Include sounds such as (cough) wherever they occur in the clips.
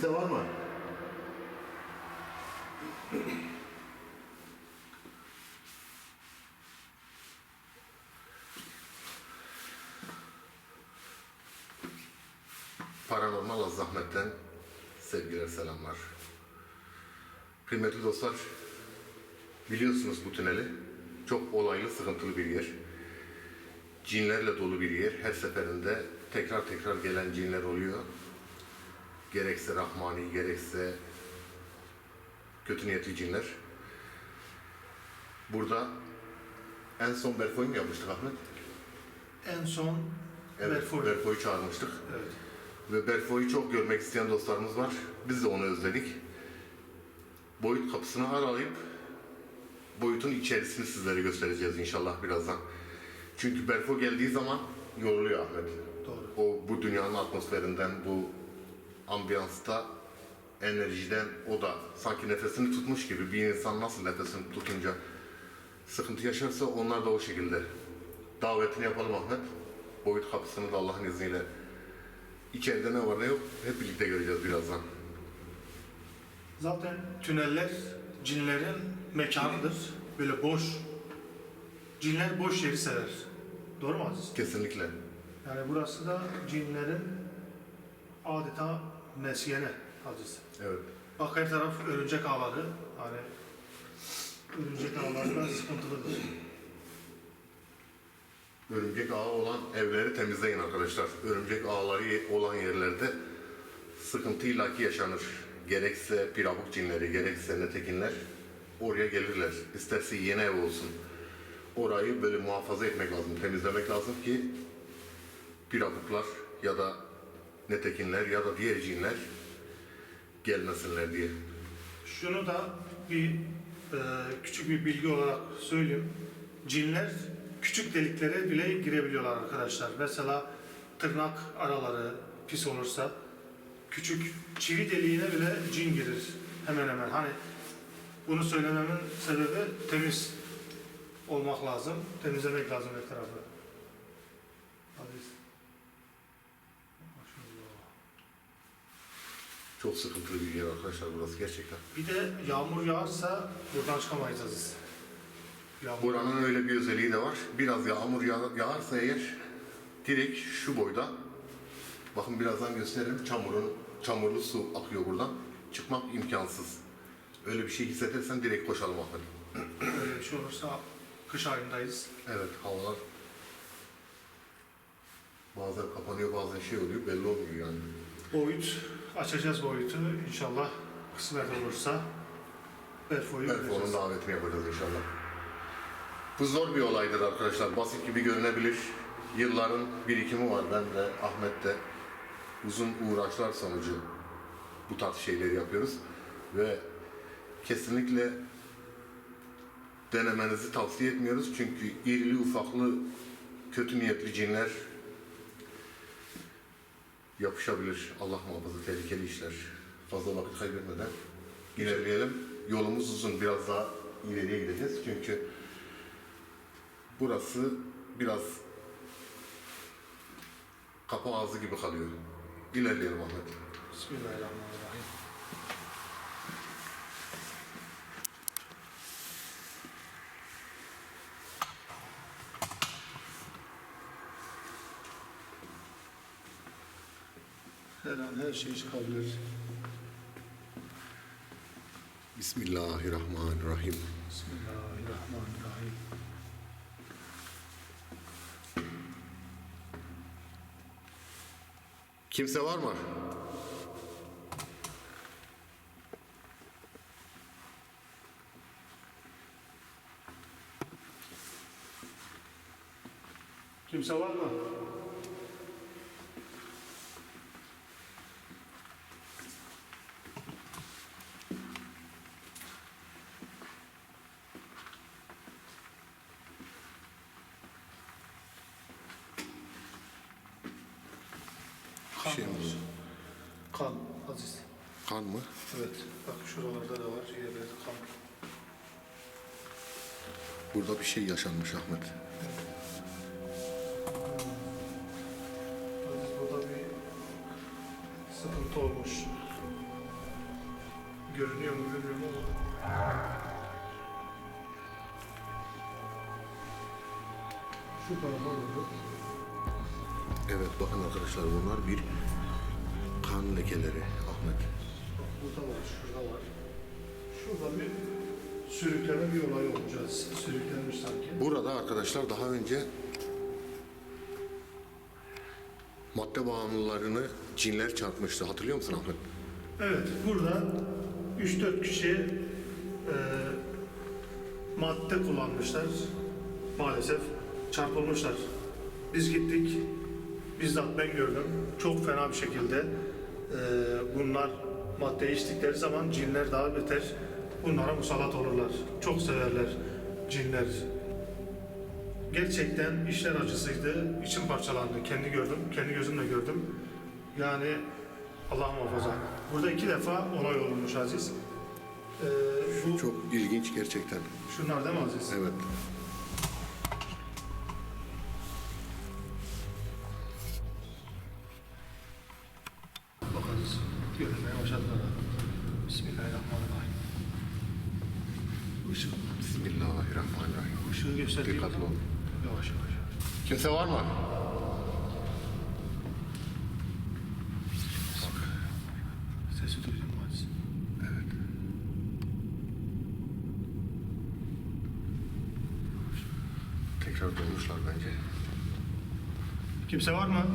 Kimse var mı? Paranormal Zahmet'ten sevgiler, selamlar. Kıymetli dostlar, biliyorsunuz bu tüneli. Çok olaylı, sıkıntılı bir yer. Cinlerle dolu bir yer. Her seferinde tekrar tekrar gelen cinler oluyor. Gerekse rahmani, gerekse kötü niyetli cinler. Burada en son Berfo'yu mu yapmıştık Ahmet? En son Evet, Berfoy. Berfo'yu çağırmıştık. Evet. Ve Berfo'yu çok görmek isteyen dostlarımız var. Biz de onu özledik. Boyut kapısını aralayıp boyutun içerisini sizlere göstereceğiz inşallah birazdan. Çünkü Berfo geldiği zaman yoruluyor Ahmet. Doğru. O bu dünyanın atmosferinden, bu ambiyansta, enerjiden o da sanki nefesini tutmuş gibi bir insan nasıl nefesini tutunca sıkıntı yaşarsa onlar da o şekilde. Davetini yapalım Ahmet. Boyut kapısını da Allah'ın izniyle İçeride ne var ne yok hep birlikte göreceğiz birazdan. Zaten tüneller cinlerin mekanıdır. Böyle boş. Cinler boş yeri sever. Doğru mu Aziz? Kesinlikle. Yani burası da cinlerin adeta meskeni Aziz. Evet. Bak her taraf örümcek ağları. Hani örümcek ağları da sıkıntılıdır. Örümcek ağı olan evleri temizleyin arkadaşlar. Örümcek ağları olan yerlerde sıkıntı illaki yaşanır. Gerekse pirabuk cinleri, gerekse netekinler oraya gelirler. İsterse yeni ev olsun. Orayı böyle muhafaza etmek lazım, temizlemek lazım ki pirabuklar ya da netekinler ya da diğer cinler gelmesinler diye. Şunu da bir e, küçük bir bilgi olarak söyleyeyim. Cinler küçük deliklere bile girebiliyorlar arkadaşlar. Mesela tırnak araları pis olursa küçük çivi deliğine bile cin girir. Hemen hemen. Hani bunu söylememin sebebi temiz olmak lazım. Temizlemek lazım her tarafı. Aziz. Maşallah. Çok sıkıntılı bir yer arkadaşlar burası gerçekten. Bir de yağmur yağarsa buradan çıkamayız Aziz. Yağmur Buranın öyle bir özelliği de var. Biraz yağmur yağ- yağarsa eğer direkt şu boyda bakın birazdan gösteririm çamurun çamurlu su akıyor buradan. Çıkmak imkansız. Öyle bir şey hissedersen direkt koşalım Ahmet. Öyle bir şey olursa kış ayındayız. Evet havalar bazen kapanıyor bazen şey oluyor belli olmuyor yani. Boyut, açacağız boyutu inşallah kısmet olursa Berfo'yu Belki onun göreceğiz. davetini yapacağız inşallah. Bu zor bir olaydır arkadaşlar. Basit gibi görünebilir. Yılların birikimi var. Ben de Ahmet de uzun uğraşlar sonucu bu tarz şeyleri yapıyoruz. Ve kesinlikle denemenizi tavsiye etmiyoruz. Çünkü irili ufaklı kötü niyetli cinler yapışabilir. Allah muhafaza tehlikeli işler. Fazla vakit kaybetmeden ilerleyelim. Yolumuz uzun. Biraz daha ileriye gideceğiz. Çünkü burası biraz kapı ağzı gibi kalıyor. İlerleyelim Ahmet. Bismillahirrahmanirrahim. An her şey çıkabilir. Bismillahirrahmanirrahim. Bismillahirrahmanirrahim. Kimse var mı? Kimse var mı? Kan Şey mi? var. Kan, Aziz. Kan mı? Evet, bak şuralarda da var. Yerlerde kan. Burada bir şey yaşanmış Ahmet. Aziz burada bir sıkıntı olmuş. görünüyor mu bilmiyorum ama. Şu tarafa doğru. Evet bakın arkadaşlar bunlar bir kan lekeleri Ahmet. Bak burada var, şurada var. Şurada bir sürükleme bir olay olacağız. Sürüklenmiş sanki. Burada arkadaşlar daha önce madde bağımlılarını cinler çarpmıştı. Hatırlıyor musun Ahmet? Evet, burada 3-4 kişi e, madde kullanmışlar. Maalesef çarpılmışlar. Biz gittik, bizzat ben gördüm. Çok fena bir şekilde e, bunlar madde içtikleri zaman cinler daha beter bunlara musallat olurlar. Çok severler cinler. Gerçekten işler acısıydı. İçim parçalandı. Kendi gördüm, kendi gözümle gördüm. Yani Allah muhafaza. Burada iki defa olay olmuş Aziz. Ee, bu Çok ilginç gerçekten. şunlar değil mi Aziz? Evet. Dönmüşler bence. Kimse var mı?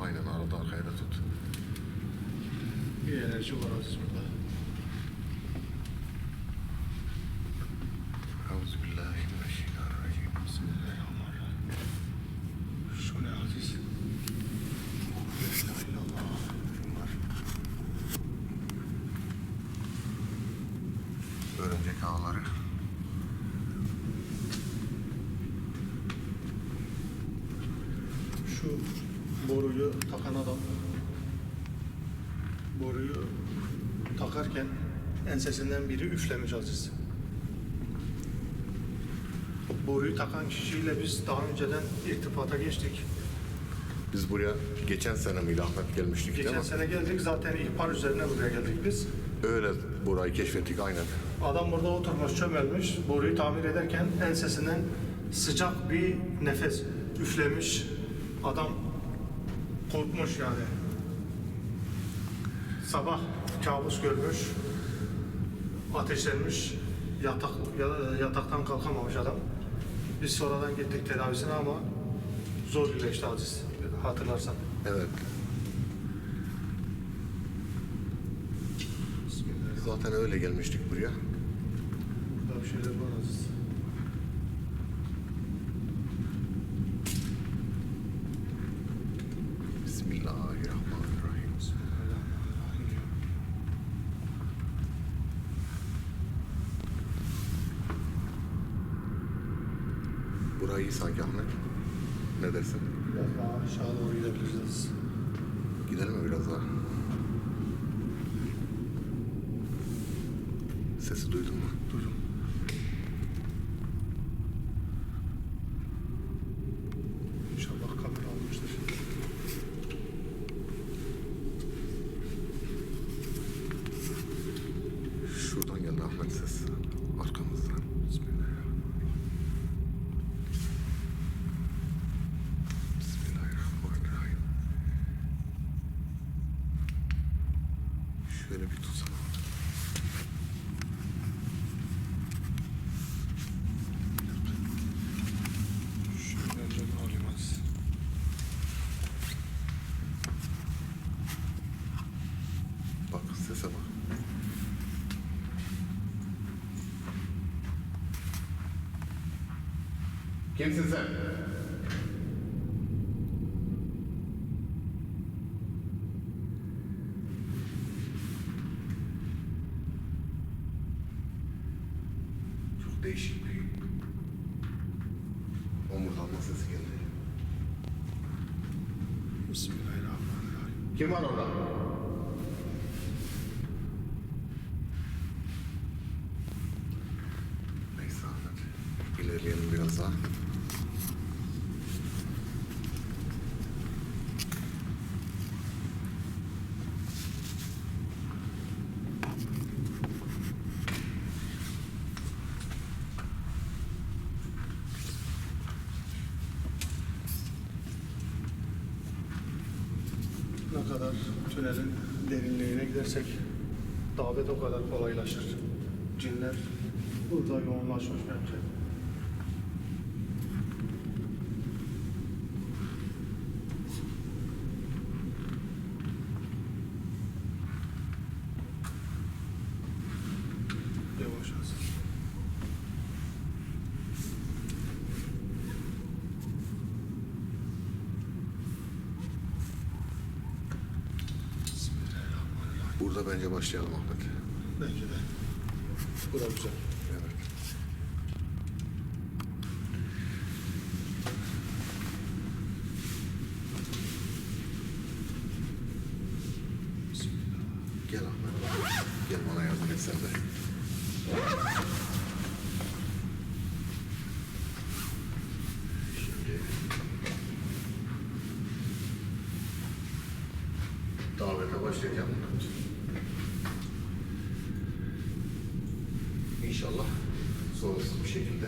Aynen arada arkaya da tut. Bir enerji var Aziz burada. Euzubillahimineşşeytanirracim. Bismillahirrahmanirrahim. Şu ne Aziz? La ilahe illallah. Bunlar. Örümcek ağları. Şu boruyu takan adam boruyu takarken ensesinden biri üflemiş Aziz. Boruyu takan kişiyle biz daha önceden irtibata geçtik. Biz buraya geçen sene miydi Ahmet gelmiştik değil Geçen mi? sene geldik zaten ihbar üzerine buraya geldik biz. Öyle burayı keşfettik aynen. Adam burada oturmuş çömelmiş boruyu tamir ederken ensesinden sıcak bir nefes üflemiş. Adam korkmuş yani. Sabah kabus görmüş. Ateşlenmiş. Yatak, ya- yataktan kalkamamış adam. Biz sonradan gittik tedavisine ama zor iyileşti Aziz. Hatırlarsan. Evet. Zaten öyle gelmiştik buraya. Burada bir şeyler var Aziz. Bismillahirrahmanirrahim. Bismillahirrahmanirrahim. Burayı iyi sanki Ahmet. Ne dersin? Biraz daha aşağı doğru gidebiliriz. Gidelim mi biraz daha? Sesi duydun mu? Duydum. İnşallah kamera almıştır. Şuradan geldi Ahmet ses. Arkamızdan. Bismillahirrahmanirrahim. Bismillahirrahmanirrahim. Şöyle bir Aziz. Bak sese bak. Kimsin sen? Çok değişik bir omurdanma sesi geldi. Bismillahirrahmanirrahim. Kim var orada? Neyse Ahmet. İlerleyelim biraz daha. ne kadar tünelin derinliğine gidersek davet o kadar kolaylaşır. Cinler burada yoğunlaşmış bence. Yavaş az. Burada bence başlayalım Ahmet. Bence de. Bura güzel. Evet. Gel Ahmet. Gel bana yardım et sen de. Şimdi davete başlayacağım. İnşallah sorunsuz bir şekilde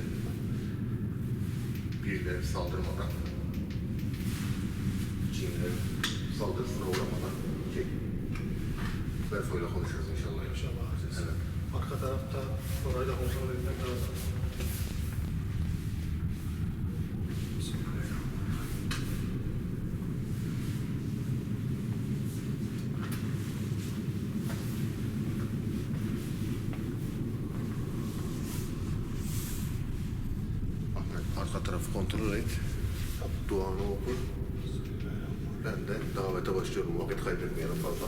birileri saldırmadan cinlerin saldırısına uğramadan ki Berfo'yla konuşuruz inşallah. İnşallah. Evet. Arka tarafta orayı da kontrol etmek lazım. Arka tarafı kontrol et. Duanı oku. Ben de davete başlıyorum. Vakit kaybetmeyelim fazla.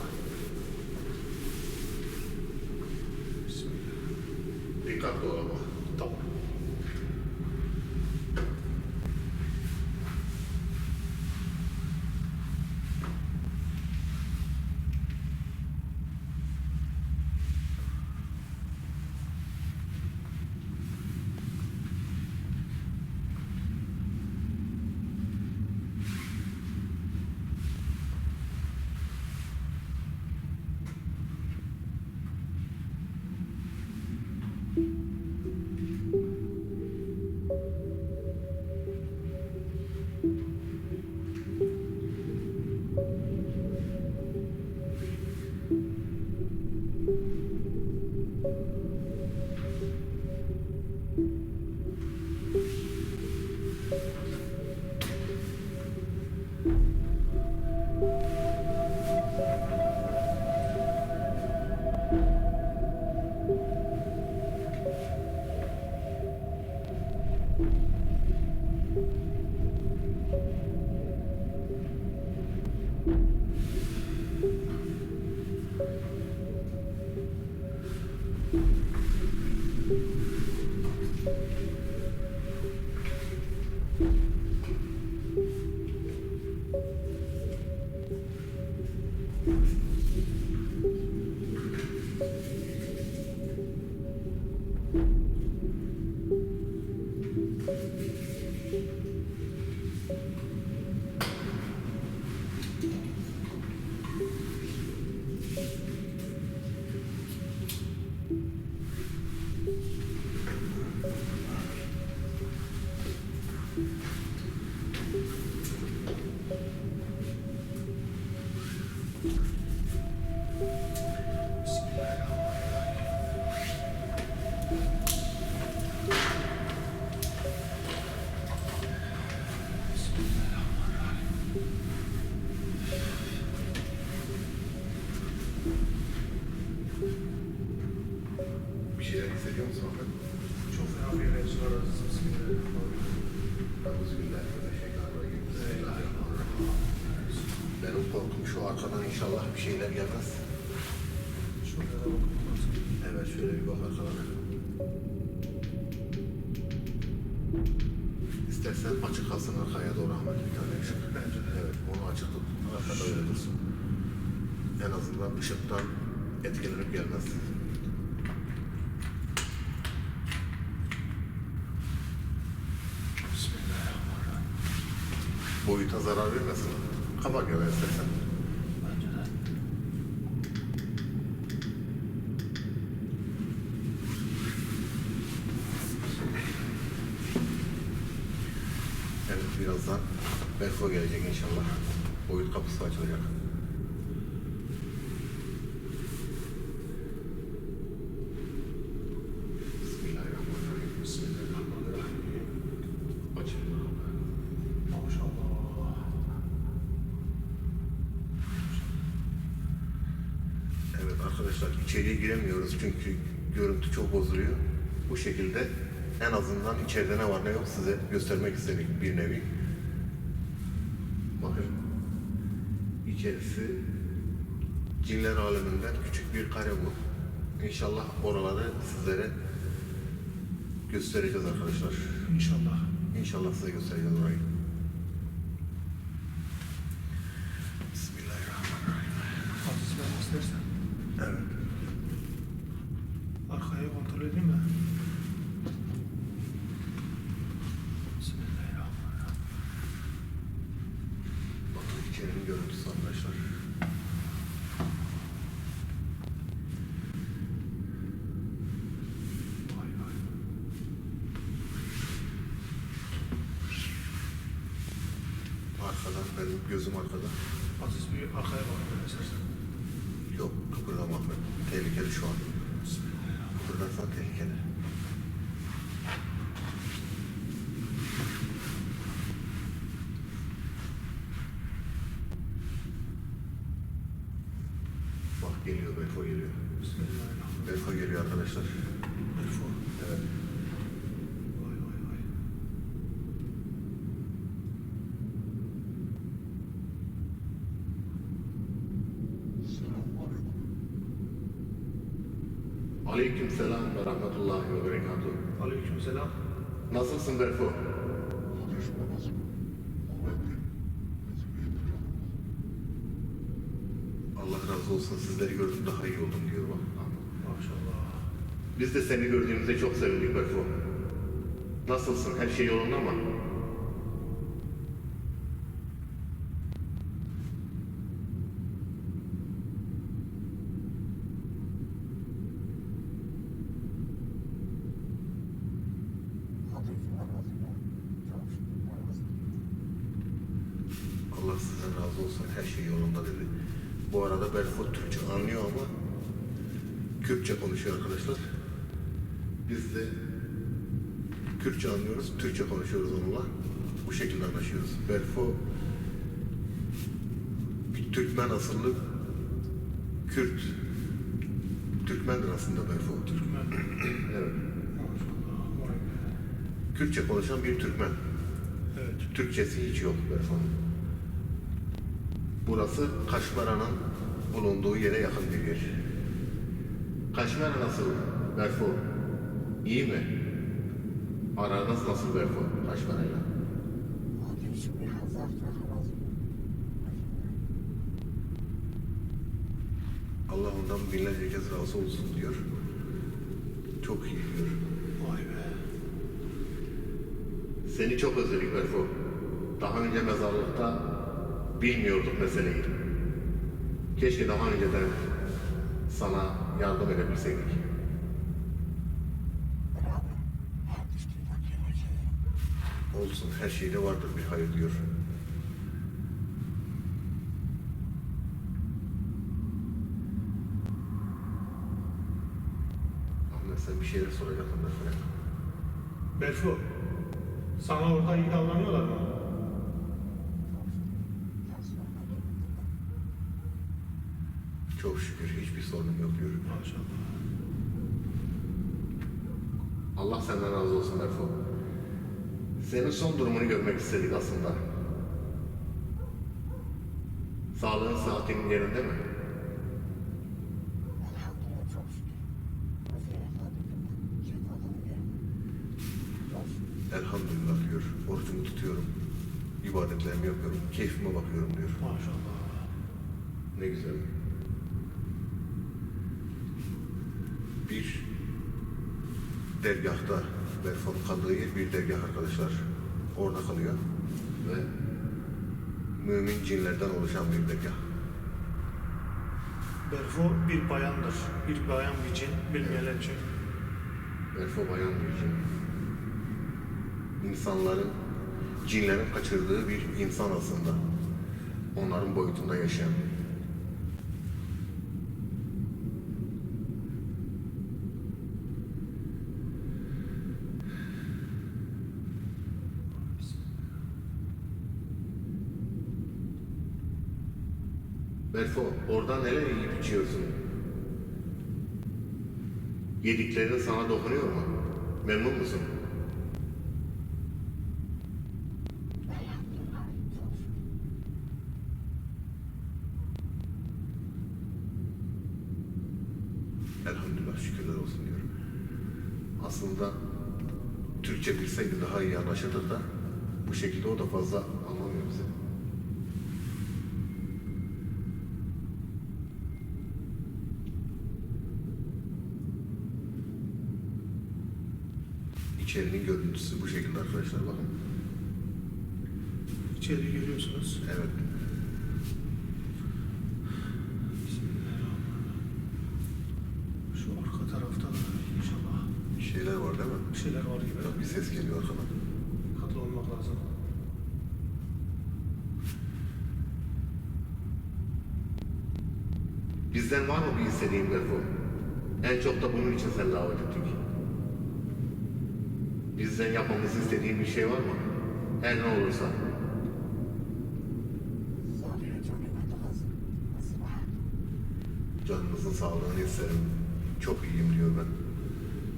Şeyler gelmez. Evet şöyle bir bak arkadan. İstersen açık kalsın arkaya doğru Ahmet bir tane ışık. De. Evet onu açık tut. Arkada öyle dursun. En azından ışıktan etkilenip gelmez. Bismillahirrahmanirrahim. Boyuta zarar vermesin. Kaba gel istersen. metro gelecek inşallah. Boyut kapısı açılacak. Bismillahirrahmanirrahim. Bismillahirrahmanirrahim. Açın. Evet arkadaşlar içeriye giremiyoruz çünkü görüntü çok bozuluyor. Bu şekilde en azından içeride ne var ne yok size göstermek istedik bir nevi. Bakın içerisi cinler aleminden küçük bir kare bu. İnşallah oraları sizlere göstereceğiz arkadaşlar. İnşallah. İnşallah size göstereceğiz orayı. Bismillahirrahmanirrahim. Aziz ben istersen. Evet. Arkaya kontrol edeyim mi? Bismillahirrahmanirrahim. Bakın içerinin görüntüsü arkadaşlar. Vay vay. Arkadan benim gözüm arkada. Aziz bir arkaya kontrol istersen. Yok kıpırdamak ben. Tehlikeli şu an. Kıpırdarsan tehlikeli. Bak geliyor, Befo geliyor. Bismillahirrahmanirrahim. Befo geliyor arkadaşlar. Elfo. Evet. Vay vay vay. Aleyküm selam ve rahmetullahi ve berekatuhu. Aleykümselam. Nasılsın Befo? Allah razı olsun sizleri gördüm daha iyi oldum diyor bak. Maşallah. Biz de seni gördüğümüzde çok sevindik Befo. Nasılsın? Her şey yolunda mı? Allah sizden razı olsun. Her şey yolunda dedi. Bu arada Belfort Türkçe anlıyor ama Kürtçe konuşuyor arkadaşlar. Biz de Kürtçe anlıyoruz, Türkçe konuşuyoruz onunla. Bu şekilde anlaşıyoruz. Belfo bir Türkmen asıllı Kürt. Türkmendir aslında Belfo. Türkmen. (clears throat) Evet. Kürtçe konuşan bir Türkmen. Evet. Türkçesi hiç yok Berfo'nun. Burası Kaşmera'nın bulunduğu yere yakın bir yer. Kaşmera nasıl Berfo? İyi mi? Aranız nasıl Berfo Kaşmera'yla? Allah ondan razı olsun diyor. Çok iyi diyor. Vay be. Seni çok özledik Berfo. Daha önce mezarlıkta bilmiyorduk meseleyi. Keşke daha önceden sana yardım edebilseydik. Olsun, her şeyde vardır bir hayır diyor. Ahmet sen bir şeyler soracaktın Berfo'ya. Berfu. Sana orada iyi davranıyorlar mı? Çok şükür hiçbir sorunum yok diyor. Maşallah. Allah senden razı olsun Berfo. Senin son durumunu görmek istedik aslında. Sağlığın sıhhatin yerinde mi? Yapıyorum. Keyfime bakıyorum diyor. Maşallah. Ne güzel. Bir dergahta Berfon'un kaldığı yer bir dergah arkadaşlar. Orada kalıyor. Ve mümin cinlerden oluşan bir dergah. Berfu bir bayandır. Bir bayan bir cin bilmeyenler için. Berfo bayan bir cin. İnsanların, cinlerin kaçırdığı bir insan aslında. Onların boyutunda yaşayan. Berfo, oradan neler yiyip içiyorsun? Yediklerin sana dokunuyor mu? Memnun musun? Elhamdülillah şükürler olsun diyorum. Aslında Türkçe bilseydi anlaşırdık da bu şekilde o da fazla anlamıyor bizi. İçerinin görüntüsü bu şekilde arkadaşlar bakın. İçeri görüyorsunuz. Evet. Şu arka tarafta da inşallah Bir şeyler var değil mi? bir şeyler var gibi. Bak bir ses geliyor arkadan. Lazım. Bizden var mı bir istediğin Berko? En çok da bunun için seni davet ettik. Bizden yapmamızı istediğin bir şey var mı? Her ne olursa. Canınızın sağlığını isterim. Çok iyiyim diyor ben.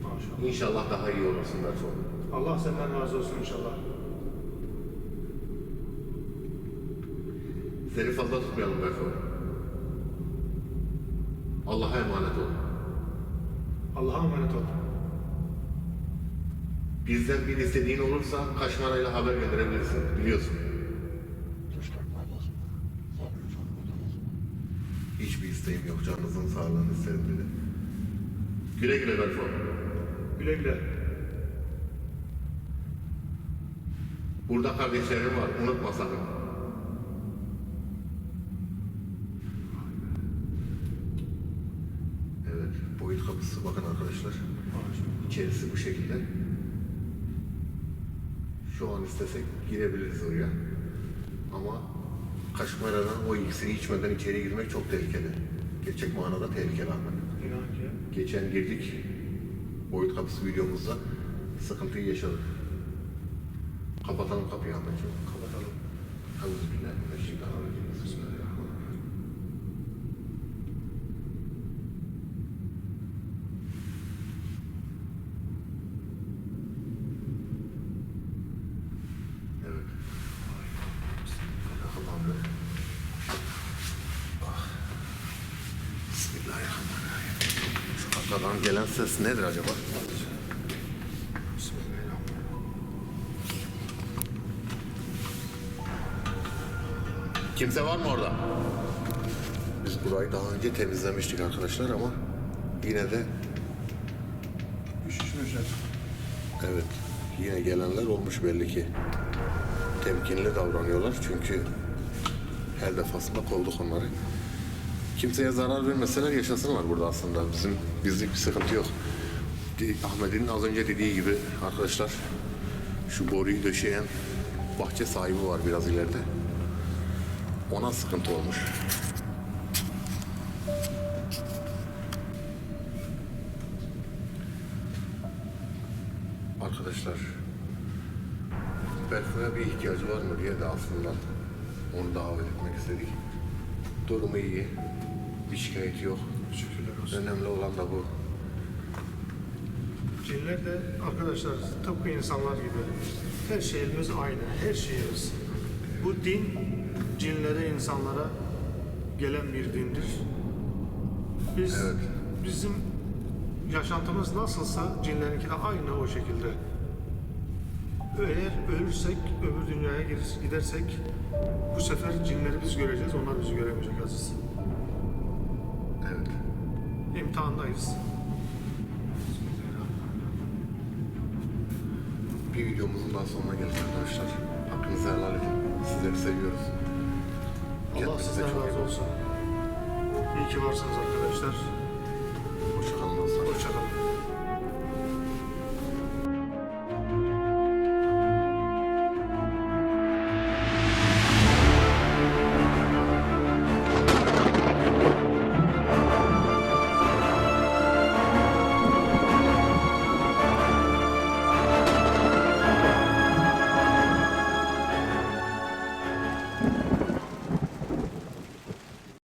Maşallah. İnşallah daha iyi olursun Berko. Allah senden razı olsun inşallah. Seni fazla tutmayalım Berko. Allah'a emanet ol. Allah'a emanet ol. Bizden bir istediğin olursa Kaşmara'yla haber gönderebilirsin. Biliyorsun. Hiçbir isteğim yok. Canınızın sağlığını isterim dedi. Güle güle Berfo. Güle güle. Burada kardeşlerim var. Unutma sakın. Evet. Kapısı bakın arkadaşlar. İçerisi bu şekilde. Şu an istesek girebiliriz oraya. Ama Kaşmara'dan o iksiri içmeden içeri girmek çok tehlikeli. Gerçek manada tehlikeli ki. Geçen girdik boyut kapısı videomuzda sıkıntıyı yaşadık. Kapatalım kapıyı Ahmetciğim. Kapatalım. Euzubillahimineşşeytanirracim. Bismillahirrahmanirrahim. Evet. Bismillahirrahmanirrahim. Ah. Bismillahirrahmanirrahim. Şu arkadan gelen ses nedir acaba? Kimse var mı orada? Biz burayı daha önce temizlemiştik arkadaşlar ama yine de Üşüşmüşler. evet yine gelenler olmuş belli ki. Temkinli davranıyorlar çünkü her defasında kovduk onları. Kimseye zarar vermeseler yaşasınlar burada aslında. Bizim bizlik bir sıkıntı yok. Ahmet'in az önce dediği gibi arkadaşlar şu boruyu döşeyen bahçe sahibi var biraz ileride. Ona sıkıntı olmuş. Arkadaşlar Berfo'ya bir ihtiyacı var mı diye de aslında onu davet etmek istedik. Durumu iyi. Bir şikayeti yok. Şükürler olsun. Önemli olan da bu. Cinler de arkadaşlar tıpkı insanlar gibi. Her şeyimiz aynı. Her şeyimiz. Bu din cinlere, insanlara gelen bir dindir. Biz Evet. bizim yaşantımız nasılsa cinlerinki de aynı o şekilde. Eğer ölürsek, öbür dünyaya gidersek bu sefer cinleri biz göreceğiz, onlar bizi göremeyecek Aziz. Evet. İmtihandayız. Bir videomuzun daha sonuna geldik arkadaşlar. Hakkınızı helal edin. Sizleri seviyoruz. Allah sizden razı olsun. İyi ki varsınız arkadaşlar.